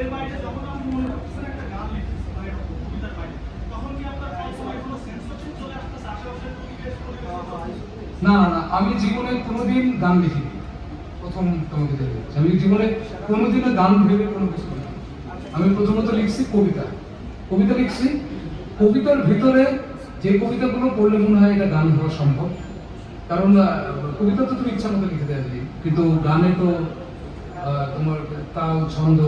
এর বাইরে যখন আপনি মনে একটা গান মানে একটা কবিতার বাইরে। তখন কি আপনার সবসময় কোনো সেন্সরশিপ চলে আসতেছে আশেপাশের পরিবেশ না না আমি জীবনে কোনোদিন গান লিখিনি। প্রথম তোমাকে দেখে আমি জীবনে কোনোদিনও গান ভেবে কোনো কিছু আমি প্রথমত লিখছি কবিতা। কবিতা লিখছি। কবিতার ভিতরে যে কবিতাগুলো পড়লে মনে হয় এটা গান হওয়া সম্ভব। কারণ কবিতা তো তুমি ইচ্ছা মতো লিখে দেয় কিন্তু গানে তো তোমার তাল, ছন্দ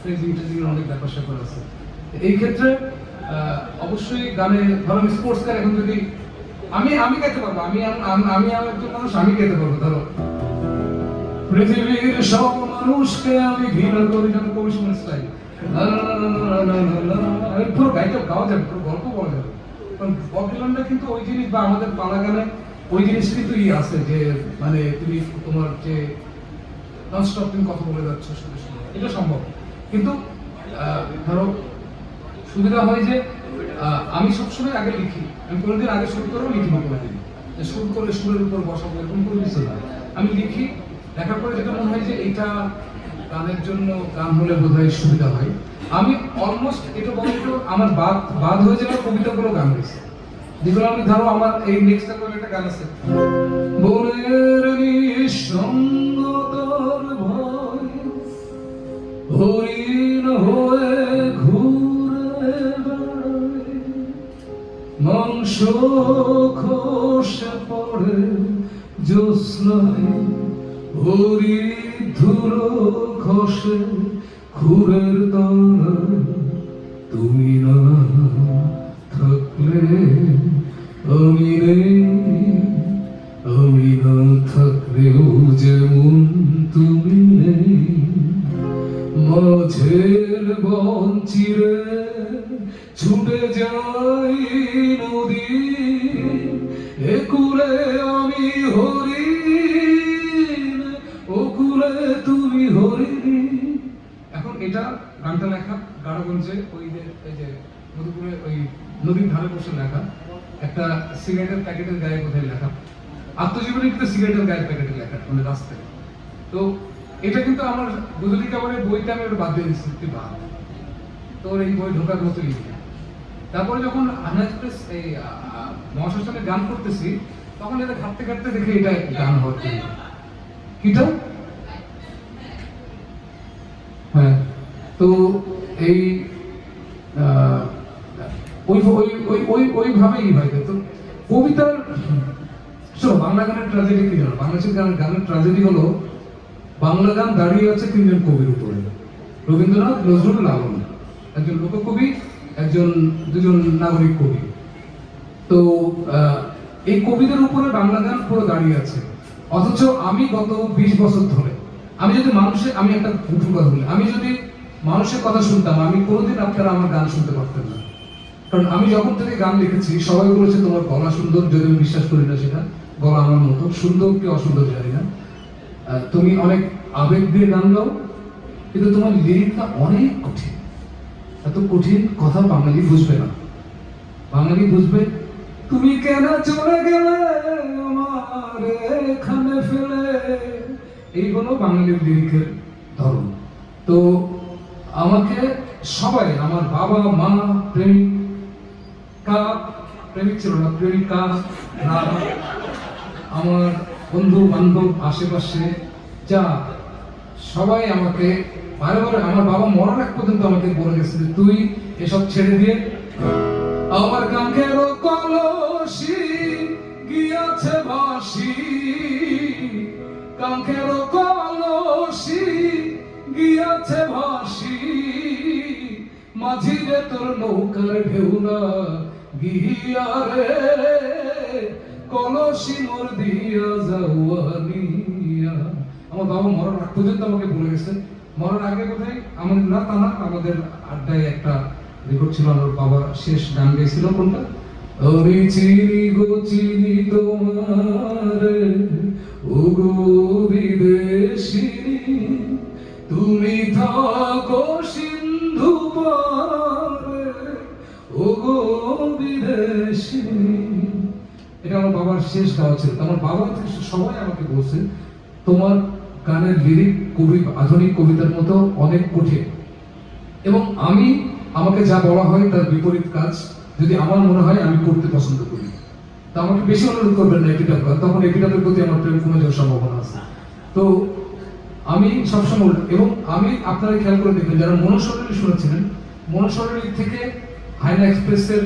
ফ্রেজিং অনেক ব্যাপার স্যাপার আছে এই ক্ষেত্রে অবশ্যই গানে ধরো স্পোর্টস কার এখন যদি আমি আমি গাইতে পারব আমি আম- একজন মানুষ আমি গাইতে পারব ধরো পৃথিবীর সব মানুষকে আমি ঘৃণা করি কবি সুমন স্টাইল পুরো গাইতে গাওয়া যাবে পুরো গল্প বলা যাবে কারণ বকিলনটা কিন্তু ওই জিনিস বা আমাদের পাড়া গানে ওই জিনিস কিন্তু ই আছে যে মানে তুমি তোমার যে নন স্টপ তুমি কথা বলে যাচ্ছ এটা সম্ভব কিন্তু ধরো, সুবিধা হয় যে আমি সবসময় আগে লিখি। আমি কোনোদিন আগে শুরু করেও লিখি না কোনোদিন যে শুরু করে সুরের উপর বসাবো এরকম কোনো কিছু না। আমি লিখি, লেখার পরে যেটা মনে হয় যে এটা গানের জন্য গান হলে বোধ হয় সুবিধা হয়। আমি অলমোস্ট এটা বলতো আমার বাদ বাদ হয়ে যাওয়া কবিতাগুলো গান গেছে যেগুলো আমি, ধরো, আমার এই নেক্সট একটা গান আছে। বনের খসে পড়ে, জ্যোৎস্নায় হরি ধুলো খসে খুরের তলায় তুমি না থাকলে আমি নেই, আমি না থাকলেও যেমন তুমি নেই। মাঝের বন চিরে ছুটে যাই একুলে আমি হরিণ ওকুলে তুমি হরিণী। এখন এটা গানটা লেখা গাড়াগঞ্জে ওই যে, এই যে, মধুপুরে ওই নদীর ধারে বসে লেখা। একটা সিগারেটের প্যাকেটের গায়ে কোথায় লেখা। আত্মজীবনী কিন্তু সিগারেটের গায়ের প্যাকেটের লেখা মানে রাস্তায়। তো এটা কিন্তু আমার গুজলি কাবারের বইটা আমি বাদ দিয়ে দিচ্ছি তুই বাদ। তোর এই বই ঢোকার মতো লিখে তারপরে যখন এক্সপ্রেস, এই মহাশাসনে গান করতেছি, তখন এটা ঘাটতে ঘাটতে দেখে এটা গান হচ্ছে কিটা? হ্যাঁ তো এই ওই ওই ওই ওইভাবেই হয় তো। কবিতার, শোনো, বাংলা গানের ট্র্যাজেডি কি জানো? বাংলাদেশের গানের গানের ট্র্যাজেডি হলো, বাংলা গান দাঁড়িয়ে আছে তিনজন কবির উপরে। রবীন্দ্রনাথ, নজরুল লালন একজন লোককবি, একজন, দুজন নাগরিক কবি। তো এই কবিদের উপরে বাংলা গান পুরো দাঁড়িয়ে আছে। অথচ আমি গত বিশ বছর ধরে, আমি যদি মানুষের, আমি একটা উঠু কথা বলি, আমি যদি মানুষের কথা শুনতাম, আমি কোনোদিন আপনারা আমার গান শুনতে পারতেন না। কারণ আমি যখন থেকে গান লিখেছি, সবাই বলেছে, তোমার গলা সুন্দর, যদি আমি বিশ্বাস করি না সেটা, গলা আমার মতো, সুন্দর কি অসুন্দর জানি না। তুমি অনেক আবেগ দিয়ে গান গাও, কিন্তু তোমার লিরিকটা অনেক কঠিন। এত কঠিন কথা বাঙালি বুঝবে না। বাঙালি বুঝবে তুমি কেন চলে গেলে আমার এখানে ফেলে? এই হলো বাঙালির লিরিকের ধরন তো আমাকে সবাই, আমার বাবা, মা, প্রেমিকা প্রেমিক ছিল না, প্রেমিকা আমার বন্ধু, বান্ধব, আশেপাশে যা, সবাই আমাকে বারে বারে, আমার বাবা মরার এক পর্যন্ত আমাকে বলে গেছে তুই এসব ছেড়ে দিয়ে আমার কাঙ্ক্ষের কলসি গিয়াছে বাসি কাঙ্ক্ষের কলসি গিয়াছে ভাসি। মাঝি রে তোর নৌকার ঢেউ না গিয়া রে, কলসি মোর দিয়া যাওয়ানিয়া আমার বাবা মরার আগ পর্যন্ত আমাকে বলে গেছে। মরার আগে কোথায় আমাদের না, তা আমাদের আড্ডায় একটা রেকর্ড ছিল, আমার বাবা শেষ গান গেছিল কোনটা? আমি চিনি গো চিনি তোমার ও গো বিদেশিনী, তুমি থাকো সিন্ধু পারে ও গো বিদেশিনী। এটা আমার বাবার শেষ গাওয়া ছিল। আমার বাবা থেকে সবাই আমাকে বলছে, তোমার গানের লিরিক কবি, আধুনিক কবিতার মতো অনেক কঠিন। এবং আমি, আমাকে যা বলা হয় তার বিপরীত কাজ যদি আমার মনে হয় আমি করতে পছন্দ করি। তা আমাকে বেশি অনুরোধ করবেন না এপিটাপ তখন এপিটাপের প্রতি আমার প্রেম কমে যাওয়ার সম্ভাবনা আছে। তো আমি সবসময় এবং আমি আপনারা খেয়াল করে দেখবেন যারা মনোসরণী শুনেছিলেন মনোসরণী থেকে হাইনা এক্সপ্রেসের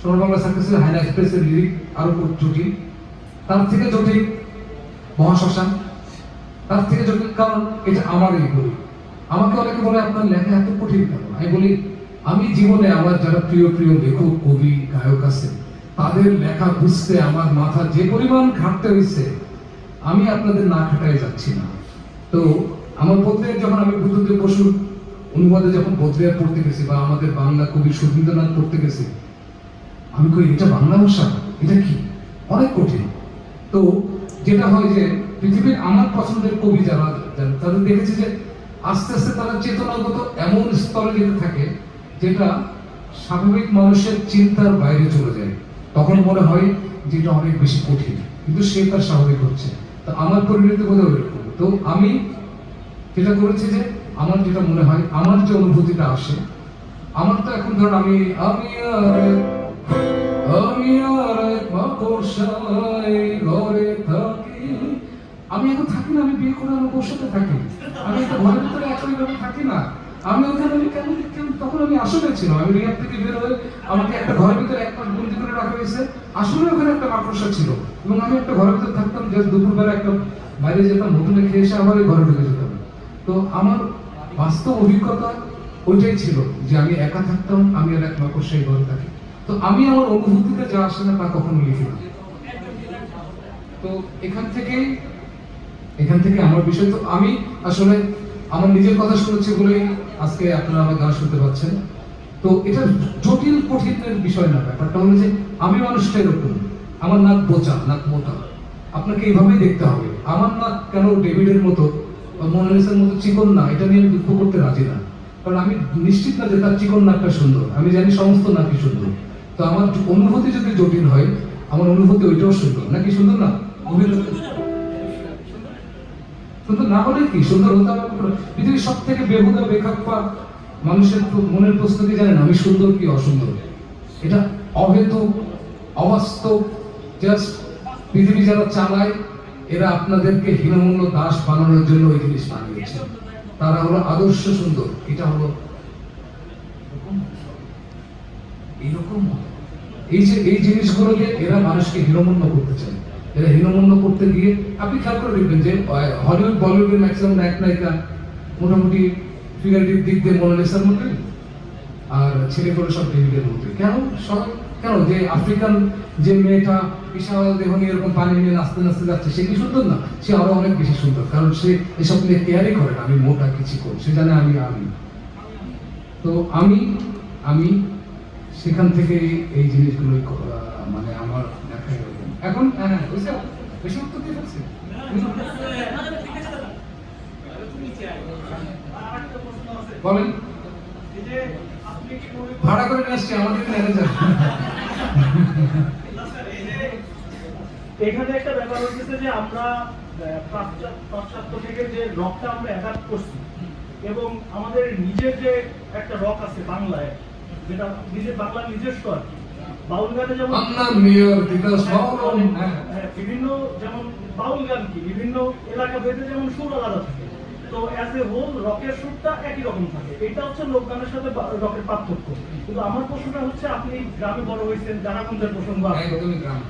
সোনার বাংলা সার্কাসের হাইনা এক্সপ্রেসের লিরিক আরও জটিল। তার থেকে জটিল মহাশ্মশান। তার থেকে জটিল কারণ এটা আমারই বই আমাকে অনেকে বলে আপনার লেখা এত কঠিন কেন? আমি বলি আমি জীবনে আমার যারা প্রিয় প্রিয় লেখক, কবি, গায়ক আছে তাদের লেখা বুঝতে আমার মাথা যে পরিমাণ ঘাটতে হয়েছে আমি আপনাদের না খাটাই যাচ্ছি না। তো আমার বদ্রিয়ার যখন আমি বুদ্ধদেব বসুর অনুবাদে যখন বদ্রিয়ার পড়তে গেছি বা আমাদের বাংলা কবি সুধীন্দ্রনাথ পড়তে গেছি, আমি কই, এটা বাংলা ভাষা? এটা কি? অনেক কঠিন। তো যেটা হয় যে পৃথিবীর আমার পছন্দের কবি যারা, তাদের দেখেছি যে আস্তে আস্তে তারা চেতনাগত এমন স্তরে যেতে থাকে যেটা স্বাভাবিক মানুষের চিন্তার বাইরে চলে যায়। তখন মনে হয় যে এটা অনেক বেশি কঠিন। কিন্তু সে তার স্বাভাবিক হচ্ছে। তো আমার পরিণতি বোধ এরকম তো আমি যেটা করেছি যে, আমার যেটা মনে হয়, আমার যে অনুভূতিটা আসে, আমার তো এখন ধরুন আমি আমি আর আমি আর ঘরে থাকি। আমি এখন থাকি না, আমি বিয়ে করে আমার সাথে থাকি। আমি একটা ঘরের ভিতরে একই থাকি না। আমি ওখানে কেমন কেমন তখন আমি আসলে ছিলাম। আমি রিয়াদ থেকে বের হয়ে আমাকে একটা ঘরের ভিতরে এক মাস বন্দি করে রাখা হয়েছে। আসলে ওখানে একটা মাকড়সা ছিল। এবং আমি একটা ঘরের ভিতরে থাকতাম যে দুপুরবেলা একটা বাইরে যেতাম হোটেলে খেয়ে এসে আবার ঘরে ঢুকে যেতাম। তো আমার বাস্তব অভিজ্ঞতা ওইটাই ছিল যে আমি একা থাকতাম, আমি আর এক মাকড়সাই ঘরে থাকি। তো আমি আমার অনুভূতিতে যা আসে না তা কখনো লিখি না। তো এখান থেকেই এখান থেকে আমার বিষয়। তো আমি আসলে আমার নিজের কথা শুনেছি বলেই আজকে আপনারা আমার গান শুনতে পাচ্ছেন। তো এটা জটিল, কঠিনের বিষয় না, ব্যাপারটা হলো যে আমি মানুষটা এরকম। আমার নাক বোচা, নাক মোটা। আপনাকে এইভাবেই দেখতে হবে। আমার নাক কেন ডেভিডের মতো মোনালিসার মতো চিকন না? এটা নিয়ে দুঃখ করতে রাজি না। কারণ আমি নিশ্চিত না যে তার চিকন নাকটা সুন্দর। আমি জানি সমস্ত নাকই সুন্দর। তো আমার অনুভূতি যদি জটিল হয়, আমার অনুভূতি ওইটাও সুন্দর। নাকি সুন্দর না? অভিনেতা সুন্দর না হলে কি? সুন্দর হতে হবে পৃথিবীর সব থেকে বেহুদা, বেখাপ্পা মানুষের তো- মনের প্রশ্ন কি জানেন? আমি সুন্দর কি অসুন্দর? এটা অহেতুক অবাস্তব। জাস্ট পৃথিবী যারা চালায়, এরা আপনাদেরকে হীনমূল্য দাস বানানোর জন্য ওই জিনিস বানিয়েছে। তারা হলো আদর্শ সুন্দর। এটা হলো এরকম এই যে এই জিনিসগুলোকে এরা মানুষকে হীনমন্য করতে চায়। এরা হীনমন্য করতে গিয়ে আপনি খেয়াল করে দেখবেন যে হলিউড বলিউডের ম্যাক্সিমাম নায়ক নায়িকা মোটামুটি ফিগারেটিভ দিক দিয়ে মোনালিসার মধ্যে আর ছেলেগুলো সব ডেভিডের মধ্যে। কেন? সব কেন? যে আফ্রিকান যে মেয়েটা বিশাল দেহ নিয়ে এরকম পানি নিয়ে নাচতে নাচতে যাচ্ছে, সে কি সুন্দর না? সে আরও অনেক বেশি সুন্দর, কারণ সে এসব নিয়ে কেয়ারই করে না। আমি মোটা কিছু করি সে জানে আমি আমি। তো আমি আমি সেখান থেকে এই জিনিসগুলোই ক- আহ, মানে আমার দেখা এরকম এখন বুঝছ? বেশি উত্তর দিয়ে ফেলছি? আরেকটা প্রশ্ন আছে। বলেন। যে আপনি কি ভাড়া করে নিয়ে আসছি আমাদের ম্যানেজার না স্যার, এই এখানে একটা ব্যাপার হচ্ছে যে আমরা পাশ্চাত্য পাশ্চাত্য থেকে যে রকটা আমরা অ্যাডাপ্ট করছি এবং আমাদের নিজের যে একটা রক আছে বাংলায় যেটা নিজের বাংলার নিজস্ব আর কি বাউল গানে যেমন মেয়র ভবন হ্যাঁ হ্যাঁ, বিভিন্ন যেমন বাউল গান কি বিভিন্ন এলাকা ভেদে যেমন সুর আলাদা থাকে। তো অ্যাজ এ হোল রকের সুরটা একই রকম থাকে। এটা হচ্ছে লোকগানের সাথে রকের পার্থক্য। কিন্তু আমার প্রশ্নটা হচ্ছে আপনি গ্রামে বড় হয়েছেন জানাগঞ্জের প্রসঙ্গ একদমই গ্রাম।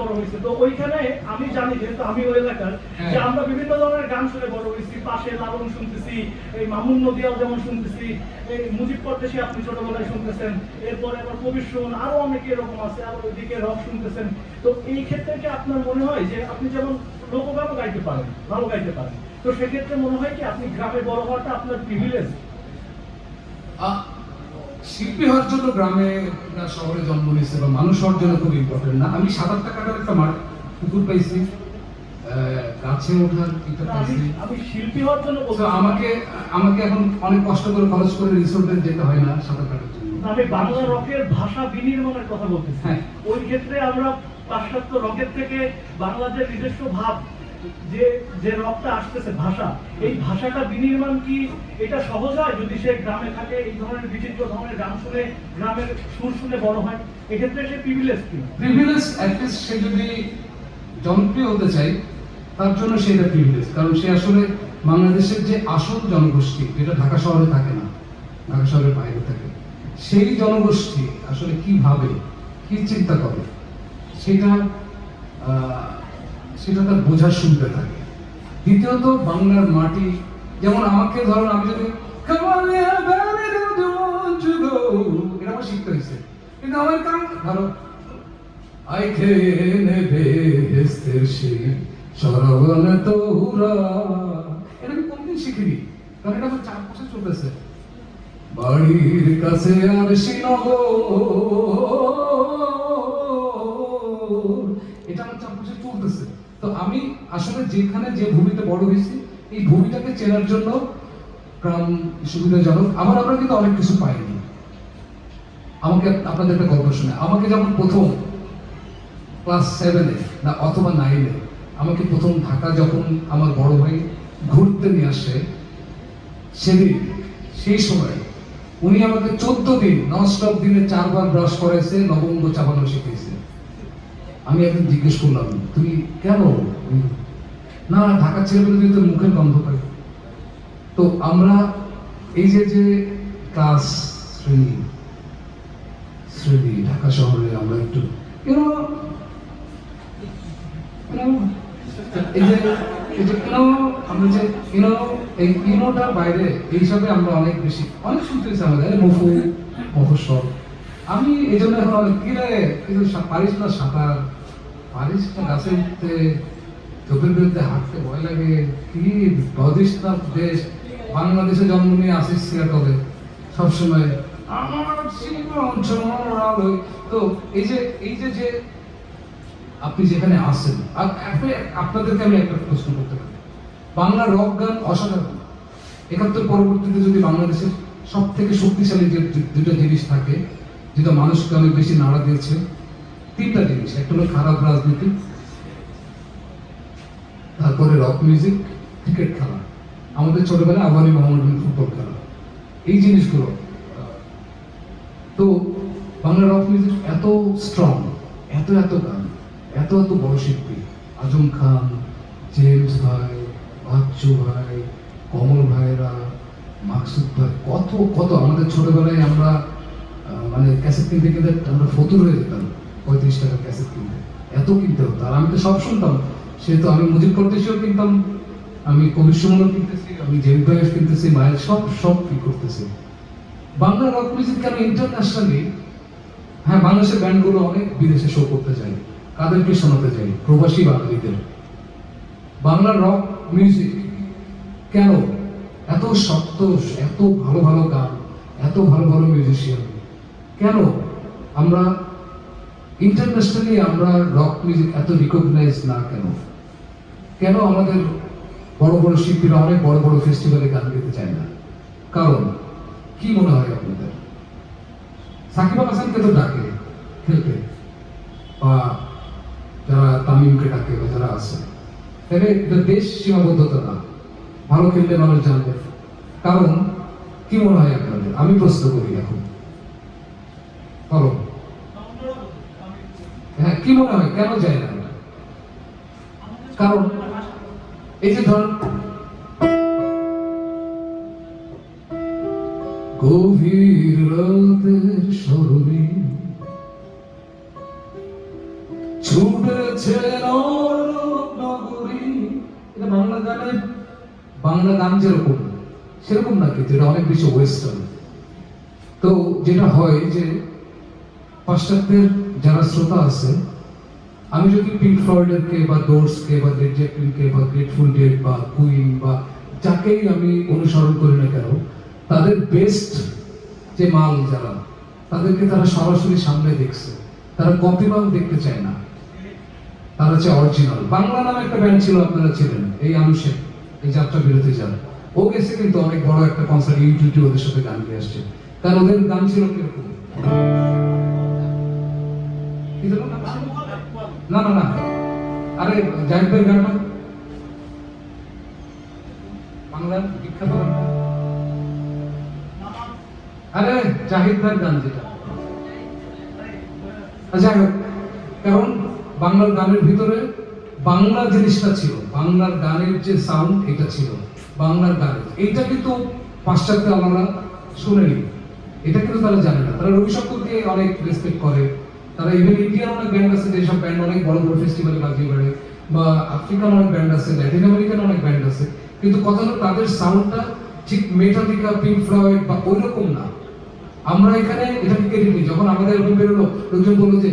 বড় হয়েছে। তো ওইখানে আমি জানি যেহেতু আমি ওই এলাকার হ্যাঁ। যে আমরা বিভিন্ন ধরনের গান শুনে বড় হয়েছি। পাশে লালন শুনতেছি এই মামুন নদিয়াল যেমন শুনতেছি এই মুজিব পরদেশি আপনি ছোটবেলায় শুনতেছেন এরপরে আবার কবির শুন আরও অনেকে এরকম আছে আবার ওইদিকে রক শুনতেছেন। তো এই ক্ষেত্রে কি আপনার মনে হয় যে আপনি যেমন লোকগানও গাইতে পারেন ভালো গাইতে পারেন? তো সেক্ষেত্রে মনে হয় কি আপনি গ্রামে বড় হওয়াটা আপনার প্রিভিলেজ শিল্পী হওয়ার জন্য গ্রামে না শহরে জন্ম নিয়েছে বা মানুষ হওয়ার জন্য খুব ইম্পর্টেন্ট না। আমি সাত আট টাকার একটা মাঠ পুকুর পাইছি গাছে ওঠার এটা পাইছি। আমি শিল্পী হওয়ার জন্য আমাকে আমাকে এখন অনেক কষ্ট করে খরচ করে রিসোর্টে যেতে হয় না সাঁতার কাটার জন্য। আমি বাংলা রকের ভাষা বিনির্মাণের কথা বলতেছি। হ্যাঁ। ওই ক্ষেত্রে আমরা পাশ্চাত্য রকের থেকে বাংলাদেশের নিজস্ব ভাব যে যে রক্তটা আসতেছে, ভাষা, এই ভাষাটা বিনির্মাণ কি এটা সহজ হয় যদি সে গ্রামে থাকে? এই ধরনের বিচিত্র ধরনের গান শুনে গ্রামের সুর শুনে বড় হয়। এক্ষেত্রে সে প্রিভিলেজ কি? প্রিভিলেজ অ্যাটলিস্ট সে যদি জনপ্রিয় হতে চায়, তার জন্য সেটা প্রিভিলেজ কারণ সে আসলে বাংলাদেশের যে আসল জনগোষ্ঠী, যেটা ঢাকা শহরে থাকে না, ঢাকা শহরের বাইরে থাকে, সেই জনগোষ্ঠী আসলে কি ভাবে কি চিন্তা করে? সেটা সেটা তার বোঝার শুনতে থাকে। দ্বিতীয়ত, বাংলার মাটি, যেমন আমাকে ধরুন, আমি যদি? এটা আমি কোনদিন শিখিনি, কারণ এটা চলতেছে। বাড়ির কাছে আর শ্রীনগর এটা আমার চার বছর চলতেছে। তো আমি আসলে যেখানে যে ভূমিতে বড় হয়েছি, এই ভূমিটাকে চেনার জন্য গ্রাম সুবিধাজনক। আবার আমরা কিন্তু অনেক কিছু পাইনি। আমাকে আপনাদের একটা গল্প শুনে আমাকে যখন প্রথম ক্লাস সেভেনে না, অথবা নাইনে আমাকে প্রথম ঢাকা যখন আমার বড় ভাই ঘুরতে নিয়ে আসে, সেদিন, সেই সময় উনি আমাকে চোদ্দ দিন ননস্টপ দিনে চারবার ব্রাশ করাইছে লবঙ্গ চাপানো শিখিয়েছে। আমি একদিন জিজ্ঞেস করলাম তুমি কেন? না ঢাকা ছেলেমেয়েদের তো মুখের গন্ধ পাই। তো আমরা এই যে যে ক্লাস শ্রেণি শ্রেণি ঢাকা শহরে আমরা একটু know, এই যে এই আমরা you এই ইনোটার বাইরে আমরা অনেক বেশি অনেক আমি এই জন্য এখন অনেক কি রে কিন্তু পারিস না সাঁতার পারিস না গাছে উঠতে চোখের বিরুদ্ধে হাঁটতে ভয় লাগে। কি বদিস দেশ। বাংলাদেশে জন্ম নিয়ে আসিস সিয়াটলে সবসময়। আমার আলোয়। তো এই যে এই যে যে আপনি যেখানে আসেন আর আপনাদেরকে আমি একটা প্রশ্ন করতে পারি। বাংলা রক গান অসাধারণ। একাত্তর পরবর্তীতে যদি বাংলাদেশের সব থেকে শক্তিশালী যে দুটো জিনিস থাকে যেটা মানুষকে অনেক বেশি নাড়া দিয়েছে তিনটা জিনিস। একটা হলো খারাপ রাজনীতি, তারপরে রক মিউজিক ক্রিকেট খেলা। আমাদের ছোটবেলায় আবারই মোহাম্মদ ফুটবল খেলা। এই জিনিসগুলো তো বাংলা রক মিউজিক এত স্ট্রং এত এত গান, এত এত বড় শিল্পী আজম খান, জেমস ভাই, বাচ্চু ভাই, কমল ভাইরা মাকসুদ ভাই, কত কত। আমাদের ছোটবেলায় আমরা মানে ক্যাসেট কিনতে কিনতে আমরা ফতুর হয়ে যেতাম। পঁয়ত্রিশ টাকা ক্যাসেট কিনতে এত কিনতে হতো। আর আমি তো সব শুনতাম। সেহেতু আমি মুজিব পরদেশিও কিনতাম। আমি কবির কিনতেছি, আমি জেম ভাইয়ের কিনতেছি, মায়ের সব সব কি করতেছি। বাংলা রক মিউজিক কেন ইন্টারন্যাশনালি হ্যাঁ বাংলাদেশের ব্যান্ডগুলো অনেক বিদেশে শো করতে যায় কাদেরকে শোনাতে চাই? প্রবাসী বাঙালিদের। বাংলা রক মিউজিক কেন? এত শক্ত এত ভালো ভালো গান, এত ভালো ভালো মিউজিশিয়ান কেন? আমরা ইন্টারন্যাশনালি আমরা রক মিউজিক এত রিকগনাইজ না কেন? কেন আমাদের বড় বড় শিল্পীরা অনেক বড় বড় ফেস্টিভ্যালে গান গাইতে চায় না? কারণ, কি মনে হয় আপনাদের? সাকিব হাসানকে তো ডাকে, খেলতে। বা যারা তামিমকে ডাকে বা যারা আছে। তাহলে এটা দেশ সীমাবদ্ধতা না। ভালো খেললে মানুষ জানবে। কারণ, কি মনে হয় আপনাদের? আমি প্রশ্ন করি এখন। বলো। হ্যাঁ কি মনে হয়? কেন যায় না? কারণ এই যে ধর গভীর রাতের স্মরণে ছুটেছে এটা বাংলা গানের বাংলা গান যেরকম, সেরকম না কিন্তু, এটা অনেক বেশি ওয়েস্টার্ন তো যেটা হয় যে পাশ্চাত্যের যারা শ্রোতা আছে আমি যদি পিঙ্ক ফ্লয়েডেরকে বা ডোর্সকে বা লেড জেপলিনকে বা গ্রেটফুল ডেড বা কুইন বা যাকেই আমি অনুসরণ করি না কেন, তাদের বেস্ট যে মাল যারা, তাদেরকে তারা সরাসরি সামনে দেখছে। তারা কপি মাল দেখতে চায় না। তারা হচ্ছে অরিজিনাল বাংলা নামে একটা ব্যান্ড ছিল, আপনারা ছিলেন এই আনুষে, এই যাত্রা বিরতি যান। ও গেছে কিন্তু অনেক বড় একটা কনসার্ট ইউটিউবে ওদের সাথে গান গিয়ে আসছে। কারণ ওদের গান ছিল কীরকম? কি না? না না। আরে জাহিদ ভাই গানটা বাংলার বিখ্যাত আরে জাহিদ ভাইয়ের গান যেটা। আচ্ছা, কারণ বাংলার গানের ভিতরে বাংলা জিনিসটা ছিল। বাংলার গানের যে সাউন্ড এটা ছিল। বাংলার গান এইটা কিন্তু পাশ্চাত্যে আমরা শুনেনি। এটা কিন্তু তারা জানে না। তারা রবি শঙ্করকে অনেক রেসপেক্ট করে। তারা ইভেন ইন্ডিয়ার অনেক ব্যান্ড আছে, যেসব ব্যান্ড অনেক বড় বড় ফেস্টিভ্যালে বাজিয়ে বেড়ে বা আফ্রিকান অনেক ব্যান্ড আছে ল্যাটিন আমেরিকান অনেক ব্যান্ড আছে। কিন্তু কথা হলো তাদের সাউন্ডটা ঠিক মেটালিকা পিঙ্ক ফ্লয়েড বা ওই রকম না। আমরা এখানে এটাকে কেটে নিই। যখন আমাদের অ্যালবাম বেরোলো, লোকজন বলল যে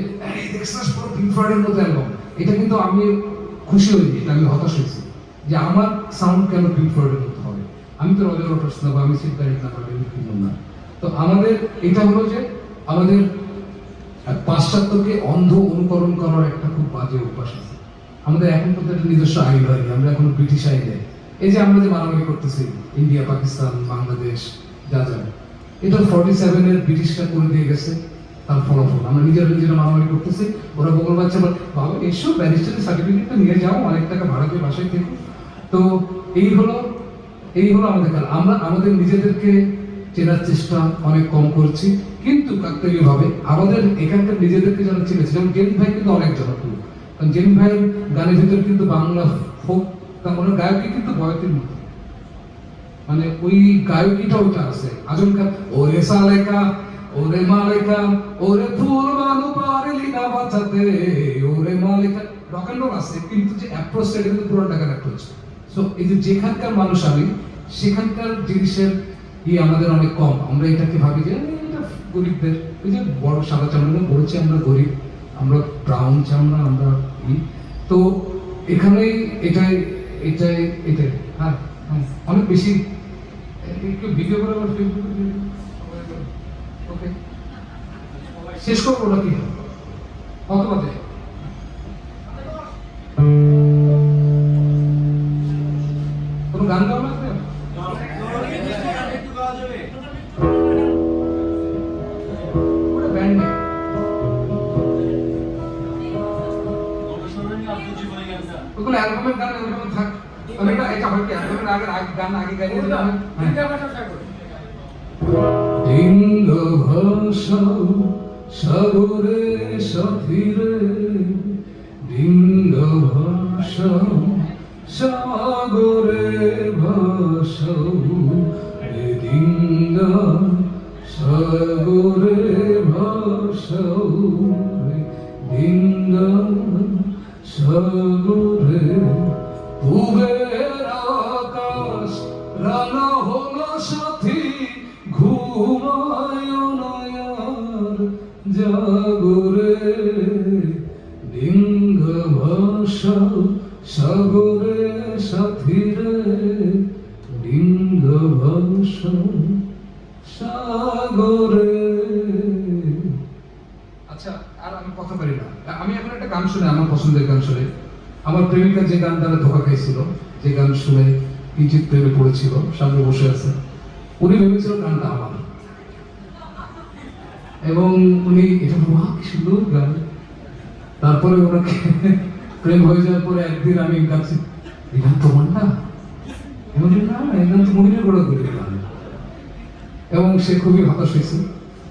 দেখছিস পুরো পিঙ্ক ফ্লয়েডের মতো অ্যালবাম এটা কিন্তু আমি খুশি হইনি এটা আমি হতাশ হয়েছি যে আমার সাউন্ড কেন পিঙ্ক ফ্লয়েডের মতো হবে? আমি তো রজার ওয়াটার্স না বা আমি বা না। তো আমাদের, এটা হলো যে আমাদের পাশ্চাত্যকে অন্ধ অনুকরণ করার একটা খুব বাজে অভ্যাস আছে। আমাদের এখন পর্যন্ত একটা নিজস্ব আইন হয়নি, আমরা এখন ব্রিটিশ আইনে এই যে আমরা যে মারামারি করতেছি ইন্ডিয়া পাকিস্তান বাংলাদেশ যা যা, এটা ফর্টি সেভেনের ব্রিটিশরা করে দিয়ে গেছে, তার ফলাফল। আমরা নিজেরা নিজেরা মারামারি করতেছি, ওরা বগল বাচ্চা বাবা, এসো, ব্যারিস্টারের সার্টিফিকেটটা নিয়ে যাও, অনেক টাকা ভাড়া দিয়ে বাসায় থেকে। তো এই হলো এই হলো আমাদের কাজ আমরা আমাদের নিজেদেরকে চেনার চেষ্টা অনেক কম করছি। কিন্তু কাকতালীয় আমাদের এখানকার নিজেদেরকে যারা চিনেছে যেমন জেন ভাই কিন্তু অনেক জনপ্রিয়। কারণ জেন ভাইয়ের গানের ভিতরে কিন্তু বাংলা ফোক তার মানে গায়কই কিন্তু বয়তির মতো। মানে ওই গায়কিটা ওইটা আছে। আজমকার ওরে সালেকা ওরে মালেকা ওরে ফুল বানু পারলি না বাঁচাতে ওরে মালেকা। রক এন্ড রোল আছে কিন্তু যে অ্যাপ্রোচটা এটা কিন্তু পুরো টাকার অ্যাপ্রোচ সো এই যে যেখানকার মানুষ আমি সেখানকার জিনিসের ই আমাদের অনেক কম। আমরা এটাকে ভাবি যে "এই, এটা গরিবদের, ওই যে বড় সাদা চামড়া বলছি আমরা গরিব, আমরা ব্রাউন চামড়া, আমরা তো এখানেই এটাই এটাই এটাই। হ্যাঁ হ্যাঁ অনেক বেশি। একটু ভিডিও করে আবার ওকে শেষ করব নাকি? কত বাজে? গান আগে গাইলে দিলাম। লিঙ্গ সাগরে সাথীরে লিঙ্গ ভাষা সাগরে ভাষা লিঙ্গ সাগরে ভাষা লিঙ্গ সাগরে পুবের সাগরে সাথী রে লিঙ্গ সাগরে। আচ্ছা আর আমি কথা পারি না। আমি এখন একটা গান শুনে, আমার পছন্দের গান শুনে, আমার প্রেমিকা যে গান দ্বারা ধোকা খাইছিল, যে গান শুনে কিঞ্চিত প্রেমে পড়েছিল, সামনে বসে আছে, উনি ভেবেছিল গানটা আমার। এবং উনি, এটা বাহ কি সুন্দর গান। তারপরে ওনাকে প্রেম হয়ে যাওয়ার পরে একদিন আমি কাছে এখান তো তোমার না? বলি, না না এই তো মহিনের গড়া করে দিলাম এবং সে খুবই হতাশ হয়েছে।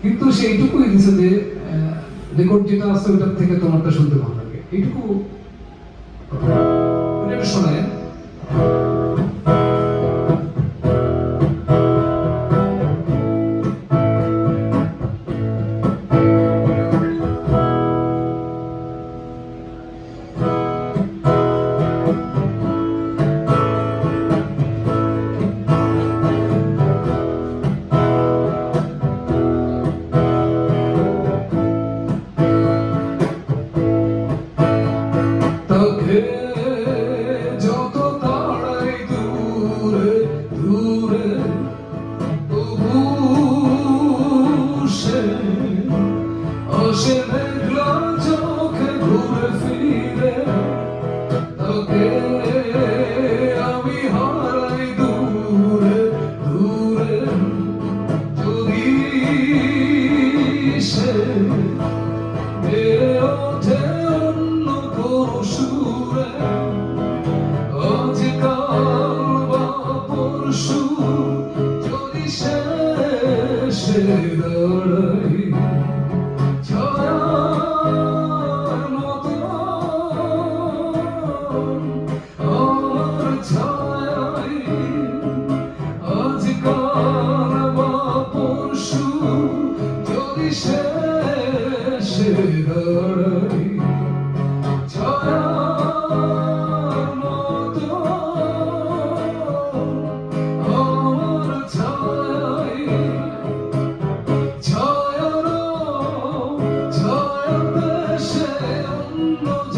কিন্তু সে এইটুকুই দিছে যে রেকর্ড যেটা আছে ওটার থেকে তোমারটা শুনতে ভালো লাগে। এইটুকু। ওটা শোনায়।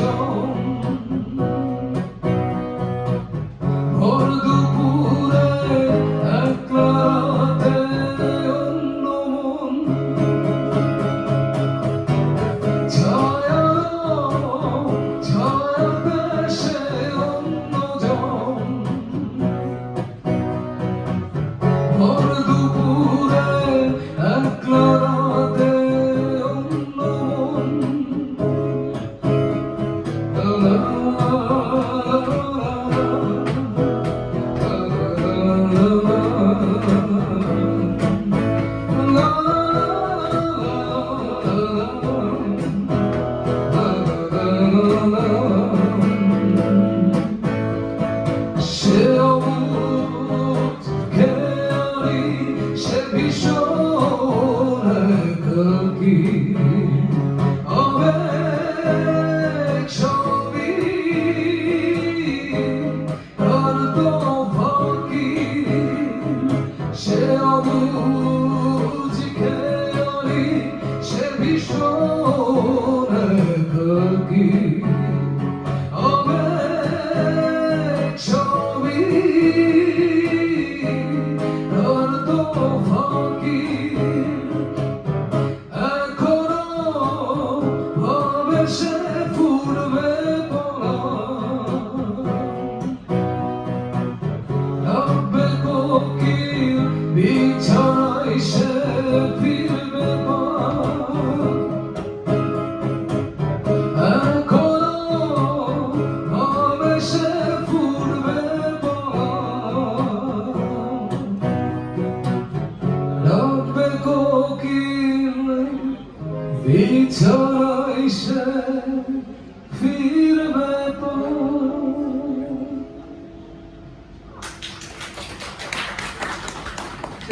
song